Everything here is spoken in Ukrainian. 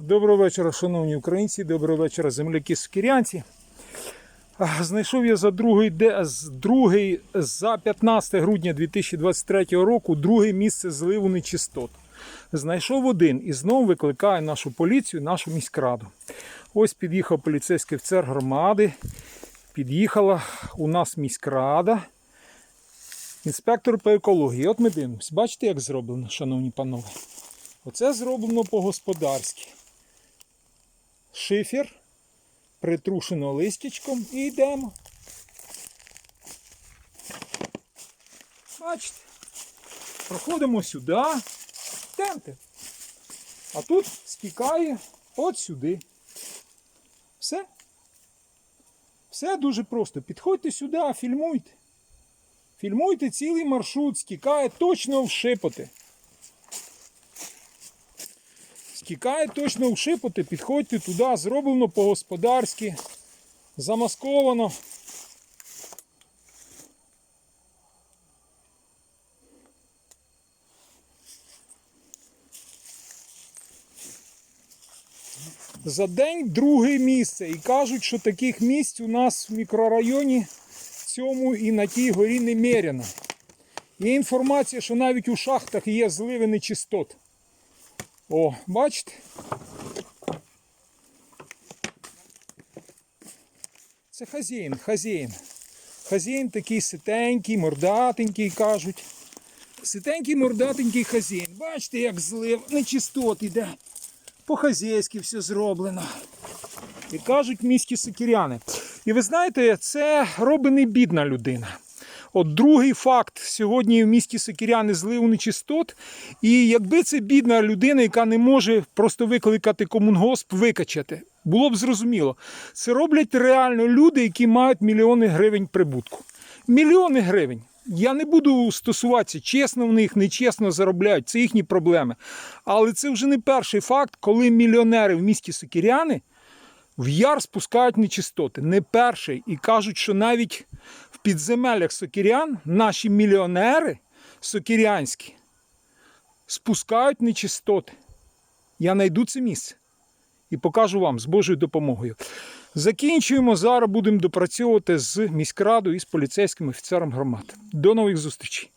Доброго вечора, шановні українці, доброго вечора, земляки сукірянці. Знайшов я за другий, другий за 15 грудня 2023 року друге місце зливу нечистот. Знайшов один і знову викликає нашу поліцію, нашу міськраду. Ось під'їхав поліцейський офіцер громади. Під'їхала у нас міськрада. Інспектор по екології. От ми дивимося. Бачите, як зроблено, шановні панове? Оце зроблено по-господарськи. Шифер, притрушено листячком і йдемо. Бачите? Проходимо сюди. Темте. А тут стікає от сюди. Все. Все дуже просто. Підходьте сюди, фільмуйте. Фільмуйте цілий маршрут, стікає точно в шипоти. Стікає точно в шипоти, підходьте туди, зроблено по-господарськи, замасковано. За день друге місце. І кажуть, що таких місць у нас в мікрорайоні цьому і на тій горі немерено. Є інформація, що навіть у шахтах є зливи нечистот. О, бачите? Це хазяїн, хазяїн. Хазяїн такий ситенький, мордатенький, кажуть. Ситенький, мордатенький хазяїн. Бачите, як злив нечистот іде. По-хазяйськи все зроблено. І кажуть міські сикіряни. І ви знаєте, це робить не бідна людина. От другий факт сьогодні в місті Сокіряни злив нечистот. І якби це бідна людина, яка не може просто викликати комунгосп, викачати, було б зрозуміло. Це роблять реально люди, які мають мільйони гривень прибутку. Мільйони гривень. Я не буду стосуватися, чесно в них, нечесно заробляють, це їхні проблеми. Але це вже не перший факт, коли мільйонери в місті Сокіряни в яр спускають нечистоти. Не перший. І кажуть, що навіть в підземеллях сокірян наші мільйонери сокірянські спускають нечистоти. Я знайду це місце і покажу вам з Божою допомогою. Закінчуємо. Зараз будемо допрацьовувати з міськрадою і з поліцейським офіцером громад. До нових зустрічей.